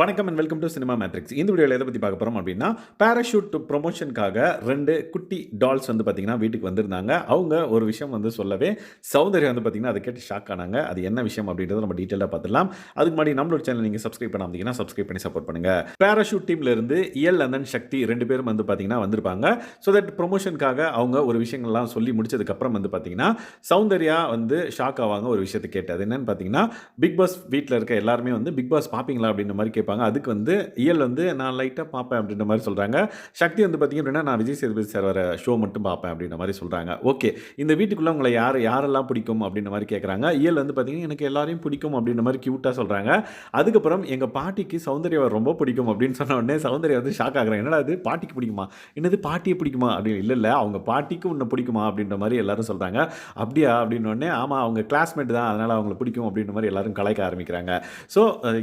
வணக்கம் and welcome to cinema matrix இந்த வீடியோவில் எதை பற்றி பார்க்க போகிறோம் அப்படின்னா பேராஷூட் ப்ரொமோஷனுக்காக ரெண்டு குட்டி டால்ஸ் வந்து பார்த்திங்கன்னா வீட்டுக்கு வந்திருந்தாங்க. அவங்க ஒரு விஷயம் வந்து சொல்லவே சௌந்தர்யா வந்து பார்த்திங்கன்னா அதை கேட்டு ஷாக் ஆனாங்க. அது என்ன விஷயம் அப்படின்றத நம்ம டீட்டெயிலாக பார்த்துலாம் அதுக்கு முன்னாடி நம்மளோட சேனல் நீங்கள் சப்ஸ்கிரைப் பண்ணாமதிங்கன்னா சப்ஸ்கிரைப் பண்ணி சப்போர்ட் பண்ணுங்கள் பேராஷூட் டீம்லேருந்து இயல் அந்தன் சக்தி ரெண்டு பேரும் வந்து பார்த்திங்கன்னா வந்திருப்பாங்க. ஸோ தட் ப்ரொமோஷனுக்காக அவங்க ஒரு விஷயங்கள்லாம் சொல்லி முடிச்சதுக்கப்புறம் வந்து பார்த்திங்கன்னா சௌந்தர்யா வந்து ஷாக் ஆவாங்க ஒரு விஷயத்தை கேட்டு. அது பார்த்தீங்கன்னா பிக் பாஸ் வீட்டில் இருக்க எல்லாருமே வந்து பிக் பாஸ் பார்ப்பீங்களா அப்படின்ற மாதிரி கேட்பாங்க அதுக்கு வந்து இயல் வந்து நான் லைட்டாக பார்ப்பேன் அப்படின்ற மாதிரி சொல்கிறாங்க சக்தி வந்து பார்த்திங்க அப்படின்னா நான் விஜய் சேதுபதி சார் வர ஷோ மட்டும் பார்ப்பேன் அப்படின்ற மாதிரி சொல்கிறாங்க ஓகே இந்த வீட்டுக்குள்ளே உங்களை யார் யாரெல்லாம் பிடிக்கும் அப்படின்ற மாதிரி கேட்குறாங்க. இயல் வந்து பார்த்திங்கன்னா எனக்கு எல்லாரையும் பிடிக்கும் அப்படின்ற மாதிரி க்யூட்டாக சொல்கிறாங்க அதுக்கப்புறம் எங்கள் பாட்டிக்கு சௌந்தர்யாவை ரொம்ப பிடிக்கும் அப்படின்னு சொன்ன உடனே சௌந்தர்யா வந்து ஷாக் ஆகுறாங்க. என்னடா அது பாட்டிக்கு பிடிக்குமா? என்னது பாட்டியை பிடிக்குமா? அப்படின்னு. இல்லை இல்லை. அவங்க பாட்டிக்கு உன்னை பிடிக்குமா? அப்படின்ற மாதிரி எல்லாரும் சொல்கிறாங்க அப்படியா? அப்படின்னு ஆமாம் அவங்க கிளாஸ்மேட் தான். அதனால் அவங்களை பிடிக்கும். அப்படின்ற மாதிரி எல்லாரும் கலாய்க்க ஆரம்பிக்கிறாங்க. ஸோ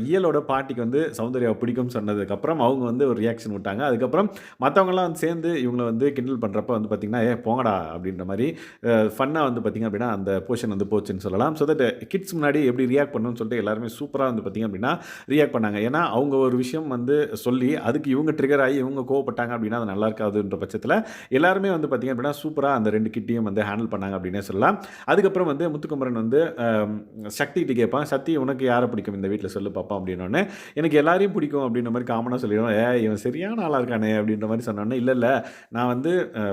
இயலோட பாட்டிக்கு வந்து சௌந்தர்யா பிடிக்கும் சொன்னதுக்கப்புறம் அவங்க வந்து ஒரு ரியாக்ஷன் விட்டாங்க. அதுக்கப்புறம் மற்றவங்கலாம் வந்து சேர்ந்து இவங்களை வந்து கிண்டல் பண்ணுறப்ப வந்து பார்த்திங்கன்னா ஏ போங்கடா அப்படின்ற மாதிரி ஃபன்னாக வந்து பார்த்திங்க அப்படின்னா அந்த போர்ஷன் வந்து போச்சுன்னு சொல்லலாம். ஸோ தட் கிட்ஸ் முன்னாடி எப்படி ரியாக்ட் பண்ணணும்னு சொல்லிட்டு எல்லாருமே சூப்பராக வந்து பார்த்திங்க அப்படின்னா ரியாக்ட் பண்ணாங்க. ஏன்னா அவங்க ஒரு விஷயம் வந்து சொல்லி அதுக்கு இவங்க ட்ரிகர் ஆகி இவங்க கோவப்பட்டாங்க அப்படின்னா அது நல்லா இருக்காதுன்ற பட்சத்தில் எல்லாருமே வந்து பார்த்திங்க அப்படின்னா சூப்பராக அந்த ரெண்டு கிட்டையும் வந்து ஹேண்டில் பண்ணாங்க அப்படின்னே சொல்லலாம். அதுக்கப்புறம் வந்து முத்துக்குமரன் வந்து சக்திகிட்ட கேட்பான். சக்தி உனக்கு யாரை பிடிக்கும்? இந்த வீட்டில் சொல்லு பாப்பா அப்படின்னோடனே எனக்கு எல்லாரையும் பிடிக்கும் அப்படின்ற மாதிரி காமனாக சொல்லிடுவோம் ஏ இவன் சரியான ஆளாக இருக்கானே அப்படின்ற மாதிரி சொன்னோன்னே இல்லை இல்லை. நான் வந்து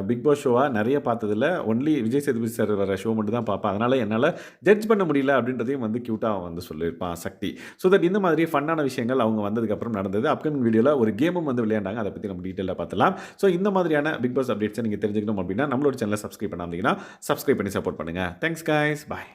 பிக் பாஸ் ஷோவாக நிறைய பார்த்ததில்ல. ஒன்லி விஜய் சேதுபதி சார் வர ஷோ மட்டும் தான் பார்ப்பேன். அதனால் என்னால் ஜட்ஜ் பண்ண முடியல அப்படின்றதையும் வந்து க்யூட்டாக அவன் வந்து சொல்லியிருப்பான் சக்தி. ஸோ தட் இந்த மாதிரி ஃபன்னான விஷயங்கள் அவங்க வந்ததுக்கப்புறம் நடந்தது. அப்கமிங் வீடியோவில் ஒரு கேமும் வந்து விளையாண்டாங்க. அதை பற்றி நம்ம டீட்டெயிலாக பார்த்தலாம். ஸோ இந்த மாதிரியான பிக் பாஸ் அப்டேட்ஸை நீங்கள் தெரிஞ்சுக்கணும் அப்படின்னா நம்மளோட சேனலை சப்ஸ்கிரைப் பண்ணாமீங்கன்னா சப்ஸ்கிரைப் பண்ணி சப்போர்ட் பண்ணுங்கள் தேங்க்ஸ் காய்ஸ் பாய்